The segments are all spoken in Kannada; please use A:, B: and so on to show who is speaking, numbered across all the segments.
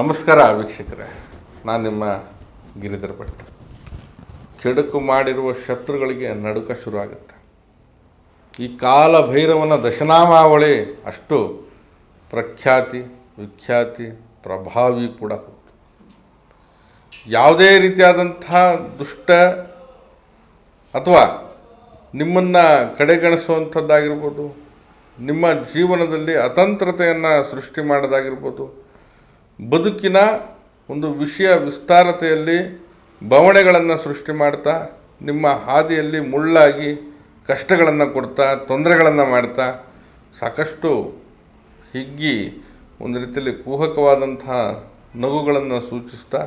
A: ನಮಸ್ಕಾರ ವೀಕ್ಷಕರೇ, ನಾನು ನಿಮ್ಮ ಗಿರಿಧರ ಭಟ್. ಕೆಡುಕು ಮಾಡಿರುವ ಶತ್ರುಗಳಿಗೆ ನಡುಕ ಶುರುವಾಗುತ್ತೆ. ಈ ಕಾಲ ಭೈರವನ ದಶನಾಮಾವಳಿ ಅಷ್ಟು ಪ್ರಖ್ಯಾತಿ, ವಿಖ್ಯಾತಿ, ಪ್ರಭಾವಿ ಕೂಡ ಯಾವುದೇ ರೀತಿಯಾದಂಥ ದುಷ್ಟ ಅಥವಾ ನಿಮ್ಮನ್ನು ಕಡೆಗಣಿಸುವಂಥದ್ದಾಗಿರ್ಬೋದು, ನಿಮ್ಮ ಜೀವನದಲ್ಲಿ ಅತಂತ್ರತೆಯನ್ನು ಸೃಷ್ಟಿ ಮಾಡೋದಾಗಿರ್ಬೋದು ಬದುಕಿನ ಒಂದು ವಿಷಯ ವಿಸ್ತಾರತೆಯಲ್ಲಿ ಬವಣೆಗಳನ್ನು ಸೃಷ್ಟಿ ಮಾಡ್ತಾ, ನಿಮ್ಮ ಹಾದಿಯಲ್ಲಿ ಮುಳ್ಳಾಗಿ ಕಷ್ಟಗಳನ್ನು ಕೊಡ್ತಾ, ತೊಂದರೆಗಳನ್ನು ಮಾಡ್ತಾ, ಸಾಕಷ್ಟು ಹಿಗ್ಗಿ ಒಂದು ರೀತಿಯಲ್ಲಿ ಕುಹಕವಾದಂತಹ ನಗುಗಳನ್ನು ಸೂಚಿಸ್ತಾ,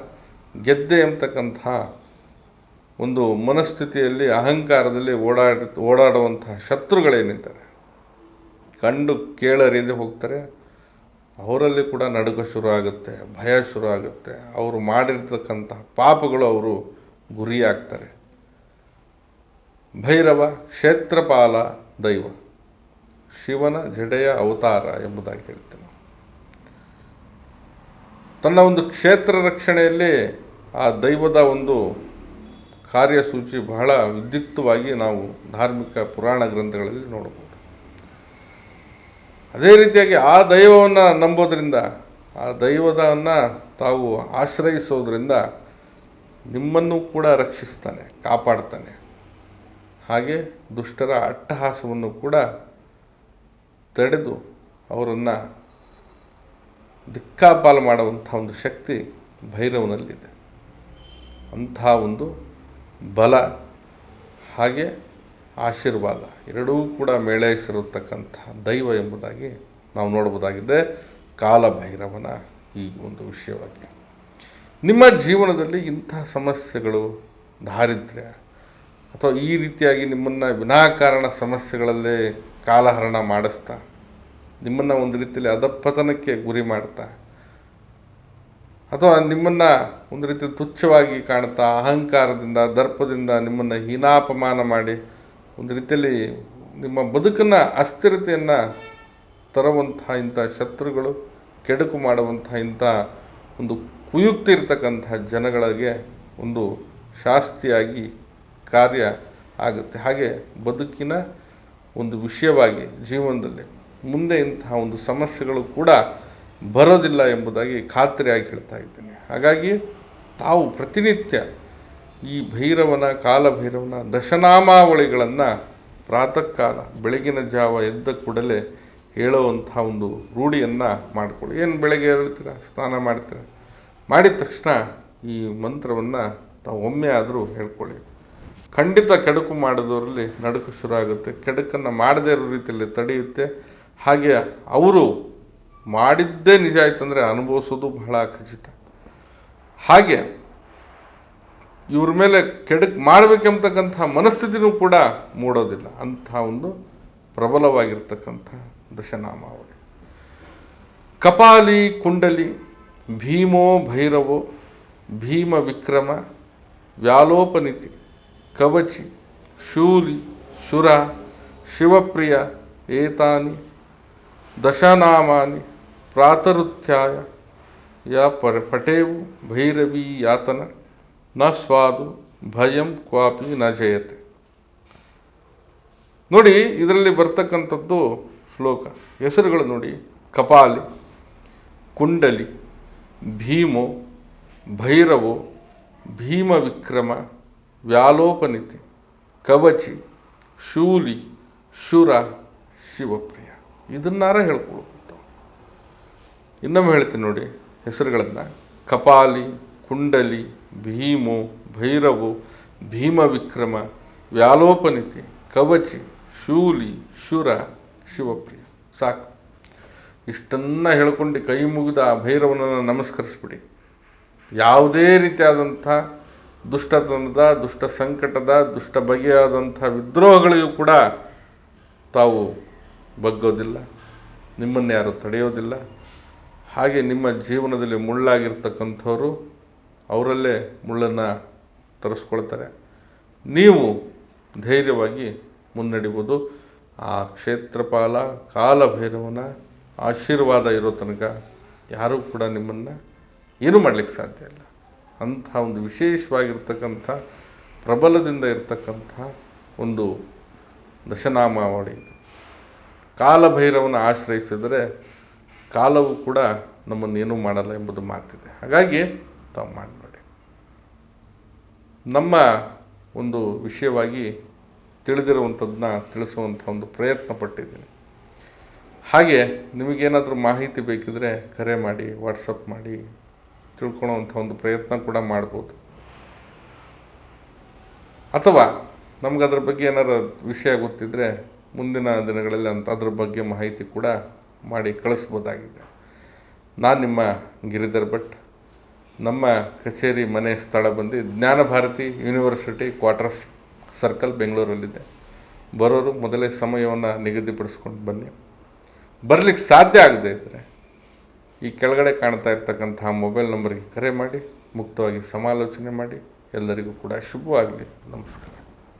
A: ಗೆದ್ದೆ ಎಂಬತಕ್ಕಂತಹ ಒಂದು ಮನಸ್ಥಿತಿಯಲ್ಲಿ, ಅಹಂಕಾರದಲ್ಲಿ ಓಡಾಡ ಓಡಾಡುವಂತಹ ಶತ್ರುಗಳೇನಿದ್ದಾರೆ? ಕಂಡು ಕೇಳರಿಯದೆ ಹೋಗ್ತಾರೆ. ಅವರಲ್ಲಿ ಕೂಡ ನಡುಕ ಶುರು ಆಗುತ್ತೆ, ಭಯ ಶುರು ಆಗುತ್ತೆ. ಅವರು ಮಾಡಿರ್ತಕ್ಕಂಥ ಪಾಪಗಳು ಅವರು ಗುರಿಯಾಗ್ತಾರೆ ಭೈರವ, ಕ್ಷೇತ್ರಪಾಲ, ದೈವ. ಶಿವನ ಜಡೆಯ ಅವತಾರ ಎಂಬುದಾಗಿ ಹೇಳ್ತೇನೆ ತನ್ನ ಒಂದು ಕ್ಷೇತ್ರ ರಕ್ಷಣೆಯಲ್ಲಿ ಆ ದೈವದ ಒಂದು ಕಾರ್ಯಸೂಚಿ ಬಹಳ ವಿದ್ಯುಕ್ತವಾಗಿ ನಾವು ಧಾರ್ಮಿಕ ಪುರಾಣ ಗ್ರಂಥಗಳಲ್ಲಿ ನೋಡಬಹುದು. ಅದೇ ರೀತಿಯಾಗಿ ಆ ದೈವವನ್ನು ನಂಬೋದ್ರಿಂದ, ಆ ದೈವದವನ್ನು ತಾವು ಆಶ್ರಯಿಸೋದ್ರಿಂದ ನಿಮ್ಮನ್ನು ಕೂಡ ರಕ್ಷಿಸ್ತಾನೆ, ಕಾಪಾಡ್ತಾನೆ. ಹಾಗೆ ದುಷ್ಟರ ಅಟ್ಟಹಾಸವನ್ನು ಕೂಡ ತಡೆದು ಅವರನ್ನು ದಿಕ್ಕಾಪಾಲು ಮಾಡುವಂಥ ಒಂದು ಶಕ್ತಿ ಭೈರವನಲ್ಲಿದೆ. ಅಂಥ ಒಂದು ಬಲ ಹಾಗೆ ಆಶೀರ್ವಾದ. ಎರಡೂ ಕೂಡ ಮೇಳೈಸಿರತಕ್ಕಂಥ ದೈವ ಎಂಬುದಾಗಿ ನಾವು ನೋಡಬಹುದಾಗಿದೆ. ಕಾಲಭೈರವನ ಈ ಒಂದು ವಿಷಯವಾಗಿ. ನಿಮ್ಮ ಜೀವನದಲ್ಲಿ ಇಂಥ ಸಮಸ್ಯೆಗಳು, ದಾರಿದ್ರ್ಯ ಅಥವಾ ಈ ರೀತಿಯಾಗಿ ನಿಮ್ಮನ್ನು ವಿನಾಕಾರಣ ಸಮಸ್ಯೆಗಳಲ್ಲೇ ಕಾಲಹರಣ ಮಾಡಿಸ್ತಾ, ನಿಮ್ಮನ್ನು ಒಂದು ರೀತಿಯಲ್ಲಿ ಅಧಪತನಕ್ಕೆ ಗುರಿ ಮಾಡ್ತಾ ಅಥವಾ ನಿಮ್ಮನ್ನು ಒಂದು ರೀತಿ ತುಚ್ಛವಾಗಿ ಕಾಣ್ತಾ, ಅಹಂಕಾರದಿಂದ, ದರ್ಪದಿಂದ ನಿಮ್ಮನ್ನು ಹೀನಾಪಮಾನ ಮಾಡಿ ಒಂದು ರೀತಿಯಲ್ಲಿ ನಿಮ್ಮ ಬದುಕನ್ನು ಅಸ್ಥಿರತೆಯನ್ನು ತರುವಂತಹ ಇಂಥ ಶತ್ರುಗಳು, ಕೆಡುಕು ಮಾಡುವಂಥ ಇಂಥ ಒಂದು ಕುಯುಕ್ತಿ ಇರ್ತಕ್ಕಂಥ ಜನಗಳಿಗೆ ಒಂದು ಶಾಸ್ತಿಯಾಗಿ ಕಾರ್ಯ ಆಗುತ್ತೆ. ಹಾಗೆ ಬದುಕಿನ ಒಂದು ವಿಷಯವಾಗಿ ಜೀವನದಲ್ಲಿ ಮುಂದೆ ಇಂತಹ ಒಂದು ಸಮಸ್ಯೆಗಳು ಕೂಡ ಬರೋದಿಲ್ಲ ಎಂಬುದಾಗಿ ಖಾತ್ರಿಯಾಗಿ ಹೇಳ್ತಾ ಇದ್ದೇನೆ. ಹಾಗಾಗಿ ತಾವು ಪ್ರತಿನಿತ್ಯ ಈ ಭೈರವನ, ಕಾಲಭೈರವನ ದಶನಾಮಾವಳಿಗಳನ್ನು ಪ್ರಾತಃ ಕಾಲ ಬೆಳಗಿನ ಜಾವ ಎದ್ದ ಕೂಡಲೇ ಹೇಳುವಂಥ ಒಂದು ರೂಢಿಯನ್ನು ಮಾಡಿಕೊಳ್ಳಿ ಏನು ಬೆಳಗ್ಗೆ ಹೇಳ್ತೀರ? ಸ್ನಾನ ಮಾಡ್ತೀರ? ಮಾಡಿದ ತಕ್ಷಣ ಈ ಮಂತ್ರವನ್ನು ತಾವು ಒಮ್ಮೆ ಆದರೂ ಹೇಳ್ಕೊಳ್ಳಿ. ಖಂಡಿತ ಕೆಡುಕು ಮಾಡಿದವರಲ್ಲಿ ನಡುಕು ಶುರು ಆಗುತ್ತೆ ಕೆಡುಕನ್ನು ಮಾಡದೇ ಇರೋ ರೀತಿಯಲ್ಲಿ ತಡೆಯುತ್ತೆ. ಹಾಗೆ ಅವರು ಮಾಡಿದ್ದೇ ನಿಜ ಆಯ್ತಂದರೆ ಅನುಭವಿಸೋದು ಬಹಳ ಖಚಿತ. ಹಾಗೆ ಇವ್ರ ಮೇಲೆ ಕೆಡಕ್ ಮಾಡಬೇಕೆಂಬತಕ್ಕಂಥ ಮನಸ್ಥಿತಿನೂ ಕೂಡ ಮೂಡೋದಿಲ್ಲ. ಅಂಥ ಒಂದು ಪ್ರಬಲವಾಗಿರ್ತಕ್ಕಂಥ ದಶನಾಮಾವಳಿ. ಕಪಾಲಿ, ಕುಂಡಲಿ, ಭೀಮೋ, ಭೈರವೋ, ಭೀಮ ವಿಕ್ರಮ, ವ್ಯಾಲೋಪನಿತಿ, ಕವಚಿ, ಶೂಲಿ, ಶುರ, ಶಿವಪ್ರಿಯ, ಏತಾನಿ, ದಶನಾಮಾನಿ ಪ್ರಾತರುತ್ಯಾಯ ಯಾ ಪಟೇವು, ಭೈರವಿ, ಯಾತನ ನ ಸ್ವಾದು ಭಯಂ ಕ್ವಾಪಿ ನ ಜಯತೆ. ನೋಡಿ, ಇದರಲ್ಲಿ ಬರ್ತಕ್ಕಂಥದ್ದು ಶ್ಲೋಕ. ಹೆಸರುಗಳು ನೋಡಿ. ಕಪಾಲಿ, ಕುಂಡಲಿ, ಭೀಮೋ, ಭೈರವೋ ಭೀಮ ವಿಕ್ರಮ ವ್ಯಾಲೋಪನಿತಿ, ಕವಚಿ, ಶೂಲಿ, ಶುರ, ಶಿವಪ್ರಿಯ. ಇದನ್ನಾರ ಹೇಳ್ಕೊಳ್ಬೋದು ಇನ್ನೊಮ್ಮೆ ಹೇಳ್ತೀನಿ ನೋಡಿ ಹೆಸರುಗಳನ್ನು. ಕಪಾಲಿ ಕುಂಡಲಿ, ಭೀಮು, ಭೈರವು ಭೀಮ ವಿಕ್ರಮ ವ್ಯಾಲೋಪನಿತಿ, ಕವಚಿ, ಶೂಲಿ, ಶುರ, ಶಿವಪ್ರಿಯ. ಸಾಕು. ಇಷ್ಟನ್ನು ಹೇಳ್ಕೊಂಡು ಕೈ ಮುಗಿದ ಆ ಭೈರವನನ್ನು ನಮಸ್ಕರಿಸ್ಬಿಡಿ. ಯಾವುದೇ ರೀತಿಯಾದಂಥ ದುಷ್ಟತನದ, ದುಷ್ಟ ಸಂಕಟದ, ದುಷ್ಟ ಬಗೆಯಾದಂಥ ವಿದ್ರೋಹಗಳಿಗೂ ಕೂಡ ತಾವು ಬಗ್ಗೋದಿಲ್ಲ. ನಿಮ್ಮನ್ನು ಯಾರು ತಡೆಯೋದಿಲ್ಲ. ಹಾಗೆ ನಿಮ್ಮ ಜೀವನದಲ್ಲಿ ಮುಳ್ಳಾಗಿರ್ತಕ್ಕಂಥವ್ರು ಅವರಲ್ಲೇ ಮುಳ್ಳನ್ನು ತರಿಸ್ಕೊಳ್ತಾರೆ. ನೀವು ಧೈರ್ಯವಾಗಿ ಮುನ್ನಡಿಬೋದು. ಆ ಕ್ಷೇತ್ರಪಾಲ, ಕಾಲಭೈರವನ ಆಶೀರ್ವಾದ ಇರೋ ತನಕ ಯಾರೂ ಕೂಡ ನಿಮ್ಮನ್ನು ಏನೂ ಮಾಡಲಿಕ್ಕೆ ಸಾಧ್ಯ ಇಲ್ಲ. ಅಂಥ ಒಂದು ವಿಶೇಷವಾಗಿರ್ತಕ್ಕಂಥ, ಪ್ರಬಲದಿಂದ ಇರತಕ್ಕಂಥ ಒಂದು ದಶನಾಮಾವಳಿ ಇದು. ಕಾಲಭೈರವನ ಆಶ್ರಯಿಸಿದರೆ ಕಾಲವು ಕೂಡ ನಮ್ಮನ್ನು ಏನೂ ಮಾಡಲ್ಲ ಎಂಬುದು ಮಾತಿದೆ. ಹಾಗಾಗಿ ತಾವು ನೋಡಿ ನಮ್ಮ ಒಂದು ವಿಷಯವಾಗಿ ತಿಳಿದಿರುವಂಥದ್ದನ್ನ ತಿಳಿಸುವಂಥ ಒಂದು ಪ್ರಯತ್ನ ಪಟ್ಟಿದ್ದೀನಿ. ಹಾಗೆ ನಿಮಗೇನಾದರೂ ಮಾಹಿತಿ ಬೇಕಿದ್ರೆ ಕರೆ ಮಾಡಿ ವಾಟ್ಸಪ್ ಮಾಡಿ, ತಿಳ್ಕೊಳ್ಳೋವಂಥ ಒಂದು ಪ್ರಯತ್ನ ಕೂಡ ಮಾಡ್ಬೋದು. ಅಥವಾ ನಮ್ಗೆ ಅದ್ರ ಬಗ್ಗೆ ಏನಾರು ವಿಷಯ ಗೊತ್ತಿದ್ದರೆ ಮುಂದಿನ ದಿನಗಳಲ್ಲಿ ಅಂತ ಅದ್ರ ಬಗ್ಗೆ ಮಾಹಿತಿ ಕೂಡ ಮಾಡಿ ಕಳಿಸ್ಬೋದಾಗಿದೆ. ನಾನು ನಿಮ್ಮ ಗಿರಿಧರ್ ಭಟ್. ನಮ್ಮ ಕಚೇರಿ ಮನೆ ಸ್ಥಳ ಬಂದು ಜ್ಞಾನಭಾರತಿ ಯೂನಿವರ್ಸಿಟಿ ಕ್ವಾರ್ಟರ್ಸ್ ಸರ್ಕಲ್ ಬೆಂಗಳೂರಲ್ಲಿದೆ. ಬರೋರು ಮೊದಲೇ ಸಮಯವನ್ನು ನಿಗದಿಪಡಿಸ್ಕೊಂಡು ಬನ್ನಿ. ಬರಲಿಕ್ಕೆ ಸಾಧ್ಯ ಆಗದೆ ಇದ್ದರೆ ಈ ಕೆಳಗಡೆ ಕಾಣ್ತಾ ಇರ್ತಕ್ಕಂತಹ ಮೊಬೈಲ್ ನಂಬರ್ಗೆ ಕರೆ ಮಾಡಿ, ಮುಕ್ತವಾಗಿ ಸಮಾಲೋಚನೆ ಮಾಡಿ. ಎಲ್ಲರಿಗೂ ಕೂಡ ಶುಭವಾಗಲಿ. ನಮಸ್ಕಾರ.